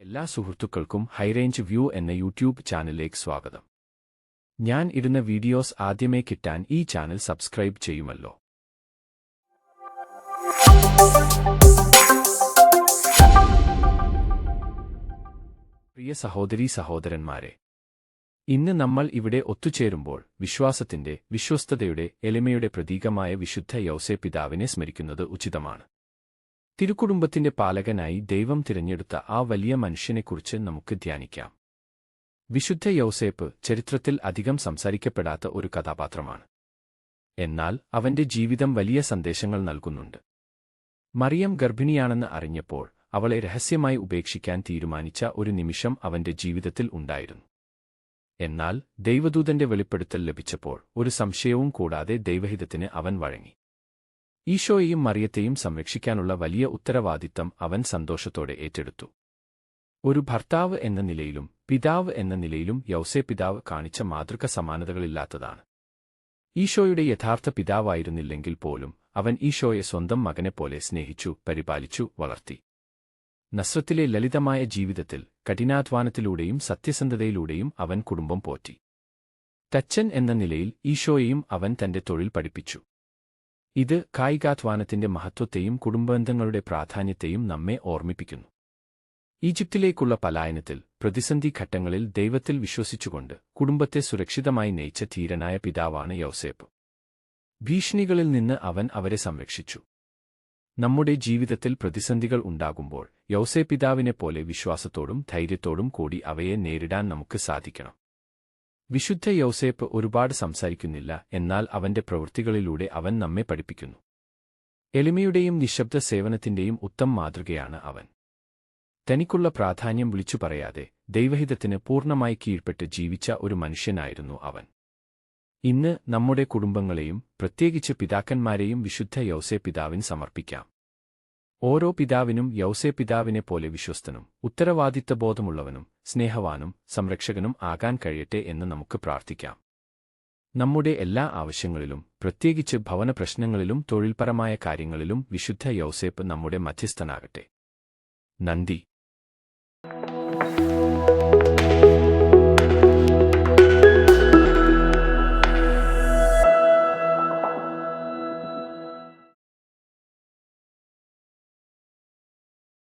എല്ലാ സുഹൃത്തുക്കൾക്കും high range view എന്ന യൂട്യൂബ് ചാനലിലേക്ക് സ്വാഗതം. ഞാൻ ഇടുന്ന വീഡിയോസ് ആദ്യമേ കിട്ടാൻ ഈ ചാനൽ സബ്സ്ക്രൈബ് ചെയ്യുമല്ലോ. പ്രിയ സഹോദരീ സഹോദരന്മാരെ ഇന്ന് നമ്മൾ ഇവിടെ ഒത്തുചേരുമ്പോൾ വിശ്വാസത്തിന്റെ വിശ്വസ്തതയുടെ എളിമയുടെ പ്രതീകമായ വിശുദ്ധ യൗസേ പിതാവിനെ സ്മരിക്കുന്നത് ഉചിതമാണ്. തിരുക്കുടുംബത്തിന്റെ പാലകനായി ദൈവം തിരഞ്ഞെടുത്ത ആ വലിയ മനുഷ്യനെക്കുറിച്ച് നമുക്ക് ധ്യാനിക്കാം. വിശുദ്ധ യൗസേപ്പ് ചരിത്രത്തിൽ അധികം സംസാരിക്കപ്പെടാത്ത ഒരു കഥാപാത്രമാണ്. എന്നാൽ അവന്റെ ജീവിതം വലിയ സന്ദേശങ്ങൾ നൽകുന്നുണ്ട്. മറിയം ഗർഭിണിയാണെന്ന് അറിഞ്ഞപ്പോൾ അവളെ രഹസ്യമായി ഉപേക്ഷിക്കാൻ തീരുമാനിച്ച ഒരു നിമിഷം അവന്റെ ജീവിതത്തിൽ ഉണ്ടായിരുന്നു. എന്നാൽ ദൈവദൂതന്റെ വെളിപ്പെടുത്തൽ ലഭിച്ചപ്പോൾ ഒരു സംശയവും കൂടാതെ ദൈവഹിതത്തിന് അവൻ വഴങ്ങി. ഈശോയെയും മറിയത്തെയും സംരക്ഷിക്കാനുള്ള വലിയ ഉത്തരവാദിത്തം അവൻ സന്തോഷത്തോടെ ഏറ്റെടുത്തു. ഒരു ഭർത്താവ് എന്ന നിലയിലും പിതാവ് എന്ന നിലയിലും യൗസേ പിതാവ് കാണിച്ച മാതൃക സമാനതകളില്ലാത്തതാണ്. ഈശോയുടെ യഥാർത്ഥ പിതാവായിരുന്നില്ലെങ്കിൽ പോലും അവൻ ഈശോയെ സ്വന്തം മകനെപ്പോലെ സ്നേഹിച്ചു പരിപാലിച്ചു വളർത്തി. നസ്രത്തിലെ ലളിതമായ ജീവിതത്തിൽ കഠിനാധ്വാനത്തിലൂടെയും സത്യസന്ധതയിലൂടെയും അവൻ കുടുംബം പോറ്റി. തച്ചൻ എന്ന നിലയിൽ ഈശോയെയും അവൻ തന്റെ തൊഴിൽ പഠിപ്പിച്ചു. ഇത് കായികാധ്വാനത്തിന്റെ മഹത്വത്തെയും കുടുംബബന്ധങ്ങളുടെ പ്രാധാന്യത്തെയും നമ്മെ ഓർമ്മിപ്പിക്കുന്നു. ഈജിപ്തിലേക്കുള്ള പലായനത്തിൽ പ്രതിസന്ധി ഘട്ടങ്ങളിൽ ദൈവത്തിൽ വിശ്വസിച്ചുകൊണ്ട് കുടുംബത്തെ സുരക്ഷിതമായി നയിച്ച ധീരനായ പിതാവാണ് യൗസേപ്പ്. ഭീഷണികളിൽ നിന്ന് അവൻ അവരെ സംരക്ഷിച്ചു. നമ്മുടെ ജീവിതത്തിൽ പ്രതിസന്ധികൾ ഉണ്ടാകുമ്പോൾ യൗസേ പിതാവിനെപ്പോലെ വിശ്വാസത്തോടും ധൈര്യത്തോടും കൂടി അവയെ നേരിടാൻ നമുക്ക് സാധിക്കണം. വിശുദ്ധ യോസേപ്പ് ഒരുപാട് സംസാരിക്കുന്നില്ല എന്നാൽ അവന്റെ പ്രവൃത്തികളിലൂടെ അവൻ നമ്മെ പഠിപ്പിക്കുന്നു. എളിമയുടെയും നിശബ്ദ സേവനത്തിന്റെയും ഉത്തം മാതൃകയാണ് അവൻ. തനിക്കുള്ള പ്രാധാന്യം വിളിച്ചു പറയാതെ ദൈവഹിതത്തിന് പൂർണമായി കീഴ്പ്പെട്ട് ജീവിച്ച ഒരു മനുഷ്യനായിരുന്നു അവൻ. ഇന്ന് നമ്മുടെ കുടുംബങ്ങളെയും പ്രത്യേകിച്ച് പിതാക്കന്മാരെയും വിശുദ്ധ യൗസേ പിതാവിന് സമർപ്പിക്കാം. ഓരോ പിതാവിനും യൗസേ പിതാവിനെ പോലെ വിശ്വസ്തനും ഉത്തരവാദിത്തബോധമുള്ളവനും സ്നേഹവാനും സംരക്ഷകനും ആകാൻ കഴിയട്ടെ എന്ന് നമുക്ക് പ്രാർത്ഥിക്കാം. നമ്മുടെ എല്ലാ ആവശ്യങ്ങളിലും പ്രത്യേകിച്ച് ഭവന പ്രശ്നങ്ങളിലും തൊഴിൽപരമായ കാര്യങ്ങളിലും വിശുദ്ധ യൗസേപ്പ് നമ്മുടെ മധ്യസ്ഥനാകട്ടെ. നന്ദി.